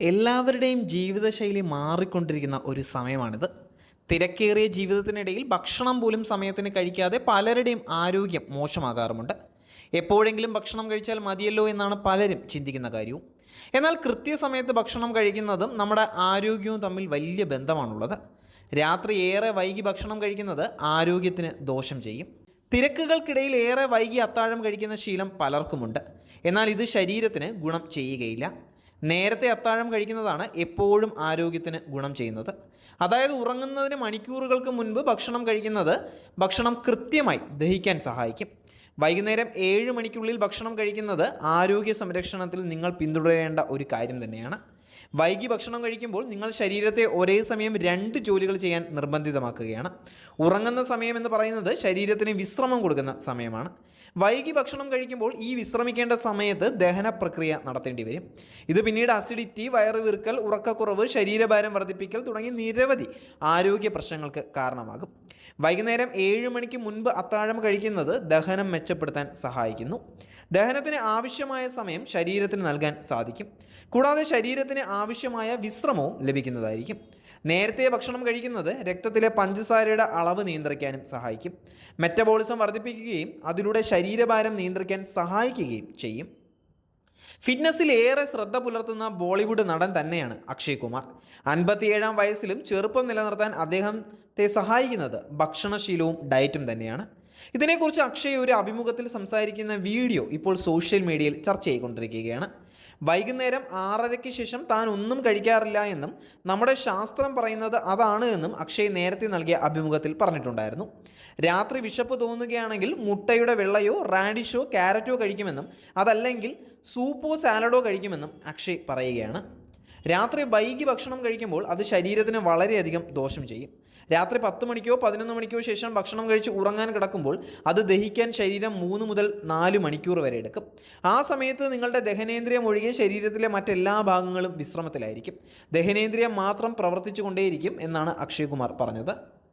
എല്ലാവരുടെയും ജീവിതശൈലി മാറിക്കൊണ്ടിരിക്കുന്ന ഒരു സമയമാണിത്. തിരക്കേറിയ ജീവിതത്തിനിടയിൽ ഭക്ഷണം പോലും സമയത്തിന് കഴിക്കാതെ പലരുടെയും ആരോഗ്യം മോശമാകാറുമുണ്ട്. എപ്പോഴെങ്കിലും ഭക്ഷണം കഴിച്ചാൽ മതിയല്ലോ എന്നാണ് പലരും ചിന്തിക്കുന്ന കാര്യവും. എന്നാൽ കൃത്യസമയത്ത് ഭക്ഷണം കഴിക്കുന്നതും നമ്മുടെ ആരോഗ്യവും തമ്മിൽ വലിയ ബന്ധമാണുള്ളത്. രാത്രി ഏറെ വൈകി ഭക്ഷണം കഴിക്കുന്നത് ആരോഗ്യത്തിന് ദോഷം ചെയ്യും. തിരക്കുകൾക്കിടയിൽ ഏറെ വൈകി അത്താഴം കഴിക്കുന്ന ശീലം പലർക്കുമുണ്ട്. എന്നാൽ ഇത് ശരീരത്തിന് ഗുണം ചെയ്യുകയില്ല. നേരത്തെ അത്താഴം കഴിക്കുന്നതാണ് എപ്പോഴും ആരോഗ്യത്തിന് ഗുണം ചെയ്യുന്നത്. അതായത് ഉറങ്ങുന്നതിന് മണിക്കൂറുകൾക്ക് മുൻപ് ഭക്ഷണം കഴിക്കുന്നത് ഭക്ഷണം കൃത്യമായി ദഹിക്കാൻ സഹായിക്കും. വൈകുന്നേരം ഏഴ് മണിക്കുള്ളിൽ ഭക്ഷണം കഴിക്കുന്നത് ആരോഗ്യ സംരക്ഷണത്തിൽ നിങ്ങൾ പിന്തുടരേണ്ട ഒരു കാര്യം തന്നെയാണ്. വൈകി ഭക്ഷണം കഴിക്കുമ്പോൾ നിങ്ങൾ ശരീരത്തെ ഒരേ സമയം രണ്ട് ജോലികൾ ചെയ്യാൻ നിർബന്ധിതമാക്കുകയാണ്. ഉറങ്ങുന്ന സമയം എന്ന് പറയുന്നത് ശരീരത്തിന് വിശ്രമം കൊടുക്കുന്ന സമയമാണ്. വൈകി ഭക്ഷണം കഴിക്കുമ്പോൾ ഈ വിശ്രമിക്കേണ്ട സമയത്ത് ദഹന പ്രക്രിയ നടത്തേണ്ടി വരും. ഇത് പിന്നീട് അസിഡിറ്റി വയറ് വീർക്കൽ ഉറക്കക്കുറവ് ശരീരഭാരം വർദ്ധിപ്പിക്കൽ തുടങ്ങി നിരവധി ആരോഗ്യ പ്രശ്നങ്ങൾക്ക് കാരണമാകും. വൈകുന്നേരം ഏഴ് മണിക്ക് മുൻപ് അത്താഴം കഴിക്കുന്നത് ദഹനം മെച്ചപ്പെടുത്താൻ സഹായിക്കുന്നു. ദഹനത്തിന് ആവശ്യമായ സമയം ശരീരത്തിന് നൽകാൻ സാധിക്കും. കൂടാതെ ശരീരത്തിന് ആവശ്യമായ വിശ്രമവും ലഭിക്കുന്നതായിരിക്കും. നേരത്തെ ഭക്ഷണം കഴിക്കുന്നത് രക്തത്തിലെ പഞ്ചസാരയുടെ അളവ് നിയന്ത്രിക്കാനും സഹായിക്കും. മെറ്റബോളിസം വർദ്ധിപ്പിക്കുകയും അതിലൂടെ ശരീരഭാരം നിയന്ത്രിക്കാൻ സഹായിക്കുകയും ചെയ്യും. ഫിറ്റ്നസ്സിൽ ഏറെ ശ്രദ്ധ പുലർത്തുന്ന ബോളിവുഡ് നടൻ തന്നെയാണ് അക്ഷയ് കുമാർ അൻപത്തിയേഴാം വയസ്സിലും ചെറുപ്പം നിലനിർത്താൻ അദ്ദേഹത്തെ സഹായിക്കുന്നത് ഭക്ഷണശീലവും ഡയറ്റും തന്നെയാണ്. ഇതിനെക്കുറിച്ച് അക്ഷയ് ഒരു അഭിമുഖത്തിൽ സംസാരിക്കുന്ന വീഡിയോ ഇപ്പോൾ സോഷ്യൽ മീഡിയയിൽ ചർച്ച ചെയ്തുകൊണ്ടിരിക്കുകയാണ്. വൈകുന്നേരം ആറരയ്ക്ക് ശേഷം താൻ ഒന്നും കഴിക്കാറില്ല എന്നും നമ്മുടെ ശാസ്ത്രം പറയുന്നത് അതാണ് എന്നും അക്ഷയ് നേരത്തെ നൽകിയ അഭിമുഖത്തിൽ പറഞ്ഞിട്ടുണ്ടായിരുന്നു. രാത്രി വിശപ്പ് തോന്നുകയാണെങ്കിൽ മുട്ടയുടെ വെള്ളയോ റാഡിഷോ ക്യാരറ്റോ കഴിക്കുമെന്നും അതല്ലെങ്കിൽ സൂപ്പോ സാലഡോ കഴിക്കുമെന്നും അക്ഷയ് പറയുകയാണ്. രാത്രി വൈകി ഭക്ഷണം കഴിക്കുമ്പോൾ അത് ശരീരത്തിന് വളരെയധികം ദോഷം ചെയ്യും. രാത്രി പത്ത് മണിക്കോ പതിനൊന്ന് മണിക്കോ ശേഷം ഭക്ഷണം കഴിച്ച് ഉറങ്ങാൻ കിടക്കുമ്പോൾ അത് ദഹിക്കാൻ ശരീരം മൂന്ന് മുതൽ നാല് മണിക്കൂർ വരെ എടുക്കും. ആ സമയത്ത് നിങ്ങളുടെ ദഹനേന്ദ്രിയം ഒഴികെ ശരീരത്തിലെ മറ്റെല്ലാ ഭാഗങ്ങളും വിശ്രമത്തിലായിരിക്കും. ദഹനേന്ദ്രിയം മാത്രം പ്രവർത്തിച്ചുകൊണ്ടേയിരിക്കും എന്നാണ് അക്ഷയ് കുമാർ പറഞ്ഞത്.